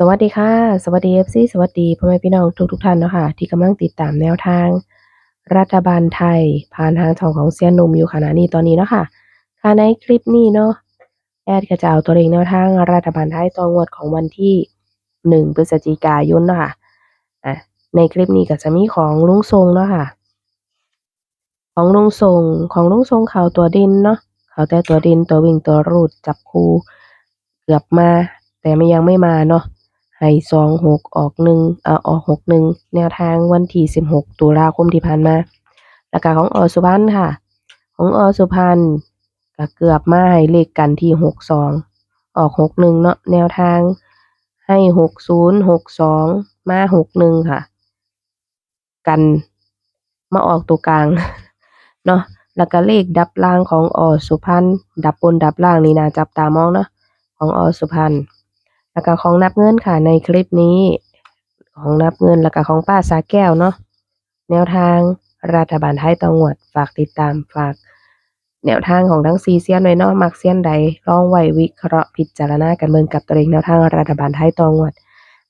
สวัสดีค่ะ สวัสดี FC สวัสดีพ่อแม่พี่น้องทุกๆท่านเนาะค่ะ ที่กำลังติดตามแนวทาง รัฐบาลไทย ผ่านทางช่องของเซียนนุ่มอยู่ขณะนี้ตอนนี้เนาะค่ะค่ะในคลิปนี้เนาะแอดก็จะเอาตัวเลขแนวทางรัฐบาลไทยตองวดของวันที่1พฤศจิกายนเนาะค่ะอ่าในคลิปนี้ก็จะมีของลุงทรงเนาะค่ะ ของลุงทรงของลุงทรงข้าวตัวด่นเนาะข้าวแต่ตัวด่นตัววิ่งตัวรูดจับคู่เกือบมา แต่มันยังไม่มาเนาะ ให้26ออก1เอ่อออก61แนวทางวันที่16ตุลาคมที่ผ่านมาแล้วก็ของอสุพรรณค่ะ ของอสุพรรณก็เกือบมาให้เลขกันที่62องออก61เนาะแนวทางให้60 62มา61ค่ะ กันมาออกตัวกลางเนาะแล้วก็เลขดับล่างของอสุพรรณดับบนดับล่างนี่น่าจับตามองเนาะของอสุพรรณ แล้วก็ของนับเงินค่ะในคลิปนี้ ของนับเงินแล้วก็ของป้าสาแก้วเนาะแนวทางรัฐบาลไทยต่องวดฝากติดตามฝาก แนวทางของทั้ง4เซียนไว้เนาะมักเซียนใดลองไว้วิเคราะห์พิจารณากันเบิ่งกับตัวเลขแนวทางรัฐบาลไทยต่องวด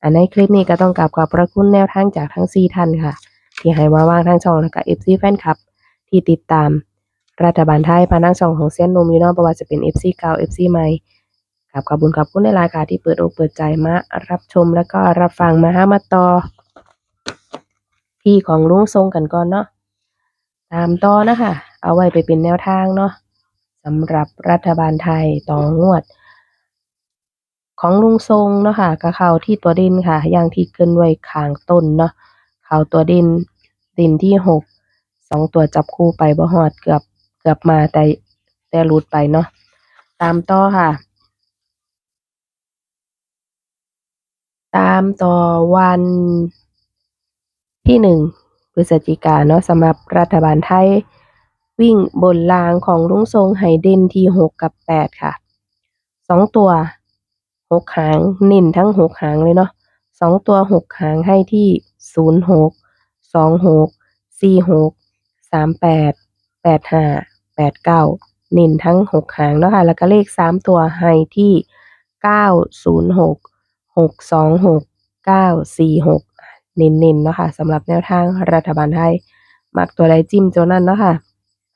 อันในคลิปนี้ก็ต้องกราบขอบพระคุณแนวทางจากทั้ง4ท่านค่ะ ที่ให้มาวางทางช่องแล้วก็ FC แฟนคลับ ที่ติดตามรัฐบาลไทยผ่านทางช่องของเซียนนุ่มอยู่เนาะบ่ว่าจะเป็น FC เก่า FC ใหม่ กราบขอบคุญขอบคุณหลายๆค่ะที่เปิดอกเปิดใจมารับชมแล้วก็รับฟังมาหามาต่อที่ของลุงทรงกันก่อนเนาะตามต่อนะคะ เอาไว้ไปเป็นแนวทางเนาะสำหรับรัฐบาลไทยต่องวด ของลุงทรงเนาะค่ะก็เข้าที่ตัวด่นค่ะ อย่างที่เกินไว้ขางต้นเนาะเข้าตัวด่นด่นที่6 2ตัวจับคู่ไปบ่ฮอดเกือบเกือบมาแต่แต่หลุดไปเนาะตามต่อค่ะ ตามต่อวันที่1พฤศจิกาเนาะสำหรับรัฐบาลไทย วิ่งบนล่างของลุงทรงให้เดนที่6กับ8ค่ะ2ตัว6หางเน้นทั้ง6หางเลยเนาะ2ตัว6หางให้ที่06 26 46 38 85 89เน้นทั้ง6หางเนาะค่ะแล้วก็เลข3ตัวให้ที่ 906 626 946เน้นๆเนาะค่ะสำหรับแนวทางรัฐบาลไทย มักตัวใดจิ้มตัวนั้นเนาะค่ะ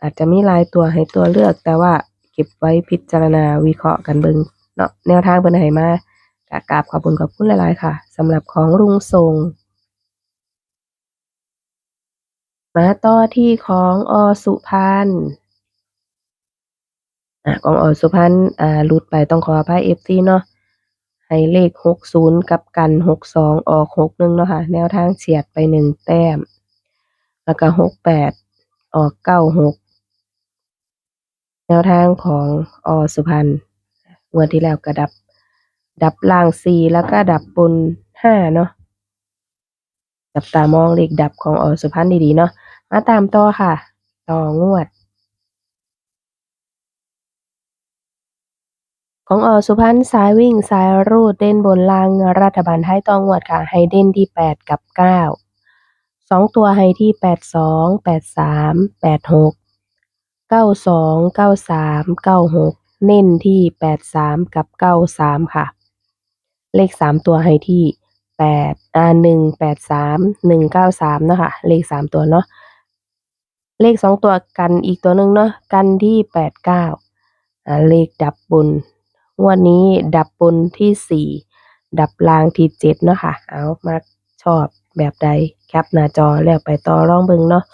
อาจจะมีหลายตัวให้ตัวเลือก แต่ว่าเก็บไว้พิจารณาวิเคราะห์กันเบิงเนาะแนวทางเพิ่นให้มากกราบขอบคุญขอบคุณหลายๆค่ะสำหรับของลุงทรงมาต่อที่ของอสุพรรณอ่าของอสุพรรณอ่าลุดไปต้องขออภัย FC เนาะ ให้เลข60กับกัน62ออก61เนาะค่ะแนวทางเฉียดไป1แต้ม แล้วก็68ออก96แนวทางของอสุพรรณงวดที่แล้วก็ดับ ดับล่าง4แล้วก็ดับบน5เนาะจับตามองเลขดับของอสุพรรณดีๆเนาะมาตามต่อค่ะ ต่องวด ของอสุพรรณสายวิ่งสายรูดเด่นบนลางรัฐบาลไทยต่องวดค่ะ ให้เด่นที่ 8 กับ 9 2 ตัวให้ที่ 82 83 86 92 93 96 เน้นที่ 83 กับ 93 ค่ะ เลข 3 ตัวให้ที่8อ่า183 193เนาะคะ เลข 3 ตัวเนาะเลข 2 ตัวกันอีกตัวหนึ่งเนาะกันที่ 89อ่าเลขดับบน งวดนี้ดับบนที่4ดับล่างที่7เนาะค่ะ เอามักชอบแบบใดแคปหน้าจอแล้วไปต่อร่องเบิงเนาะ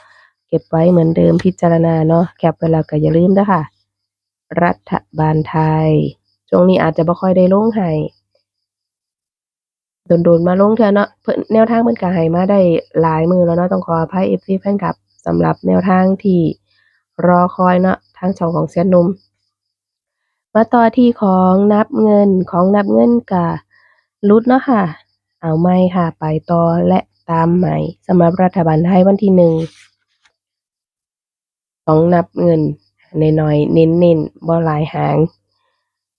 เก็บไว้เหมือนเดิมพิจารณาเนาะแคปไว้แล้วก็อย่าลืมเด้อค่ะ รัฐบาลไทย ช่วงนี้อาจจะบ่ค่อยได้ลงให้โดนๆมาลงเทื่อเนาะเพิ่นแนวทางเพิ่นก็ให้มาได้หลายมือแล้วเนาะต้องขออภัย FC แฟนคลับสำหรับแนวทางที่รอคอยเนาะทางช่องของเซียนนุ่ม มาต่อที่ของนับเงินของนับเงินก็หลุดเนาะค่ะ เอาใหม่ค่ะ ไปต่อและตามใหม่สำหรับรัฐบาลไทยวันที่1ของนับเงินนน้อยๆเน้นๆบ่หลายหาง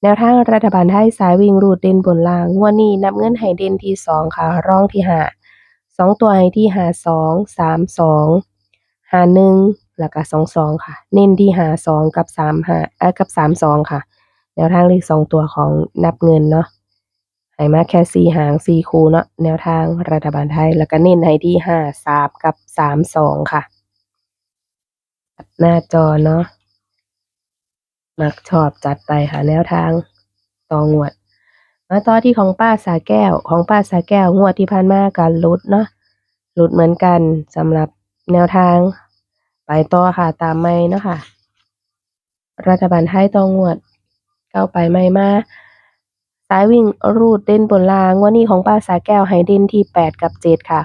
แนวทางรัฐบาลไทยสายวิ่งรูดเด่นบนล่างงวดนี้นับเงินให้เด่นที่2ค่ะ ร่องที่5 2ตัวให้ที่52 32 51แล้วก็22ค่ะ เน้นที่52กับ35เอ่อกับ32ค่ะ แนวทางเลข2ตัวของนับเงินเนาะให้มาแค่สี่หางสี่คูเนาะแนวทางรัฐบาลไทย แล้วก็เน้นให้ที่ห้าสามกับสามสองค่ะ หน้าจอเนาะมักชอบจัดไปค่ะแนวทางต่องวด มาต่อที่ของป้าสาแก้วของป้าสาแก้วงวดที่ผ่านมากันลุดเนาะลุดเหมือนกันสำหรับแนวทาง ไปต่อค่ะตามไม่เนาะค่ะรัฐบาลไทยต่องวด เข้าไปไม่มาสายวิ่งรูดเด่นบนลางวันนี้ของป้าสาแก้วให้เด่นที่แปดกับเจ็ดค่ะ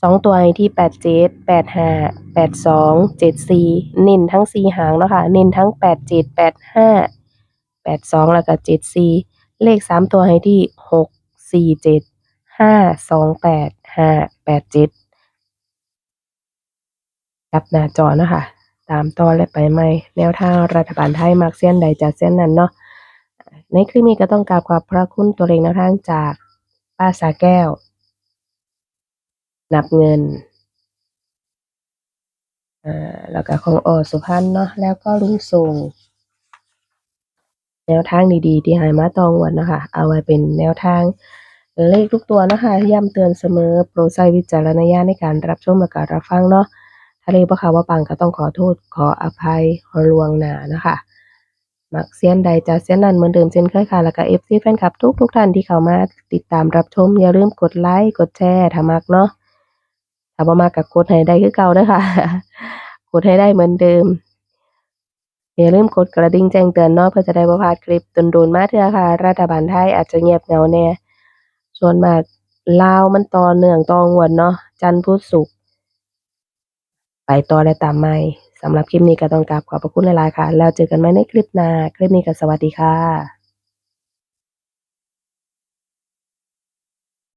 สองตัวให้ที่แปดเจ็ดแปดห้าแปดสองเจ็ดสี่น้นทั้งสี่หางเนาะค่ะ เน้นทั้งแปดเจ็ดแปดห้าแปดสองแล้วก็เจ็ดสี่เลขสามตัวให้ที่หกสี่เจ็ดห้าสองแปดห้าแปดเจ็ดกับหน้าจอเนาะค่ะ ตามต่อและไปใหม่ แนวทางรัฐบาลไทยมักเส้นใดจากเส้นนั้นเนาะ ในคลิปนี้ก็ต้องกราบขอบพระคุณตัวเลขแนวทางจากป้าสาแก้ว นับเงินอ่าแล้วก็ของออสุพรรณเนาะแล้วก็ลุงส่งแนวทางดีๆ ที่หายมาตองวันนะคะ เอาไว้เป็นแนวทางเลขทุกตัวเนาะคะย้ำเตือนเสมอโปรดใช้วิจารณญาณในการรับชมและการรับฟังเนาะถ้าเลขบ่เขาว่าปังก็ต้องขอโทษขออภัยลวงหนานะคะ มักเซียนใดจะเซียนนั้นเหมือนเดิมเช่นเคยค่ะ แล้วก็ FC แฟนคลับทุกทุกท่านที่เข้ามาติดตามรับชม อย่าลืมกดไลค์กดแชร์ถ้ามักเนาะถ้าบ่มักก็กดให้ได้คือเก่าด้อค่ะ กดให้ได้เหมือนเดิม อย่าลืมกดกระดิ่งแจ้งเตือนเนาะเพื่อจะได้บ่พลาดคลิปตุนโดนมาเทื่อค่ะ รัฐบาลไทยอาจจะเงียบเหงาแน่ส่วนมากลาวมันต่อเนื่องต่องวดเนาะจันทร์พุธศุกร์ไปต่อและตามไม่ สำหรับคลิปนี้ก็ต้องกราบขอบพระคุณหลายๆค่ะ แล้วเจอกันใหม่ในคลิปหน้า คลิปนี้ก็สวัสดีค่ะ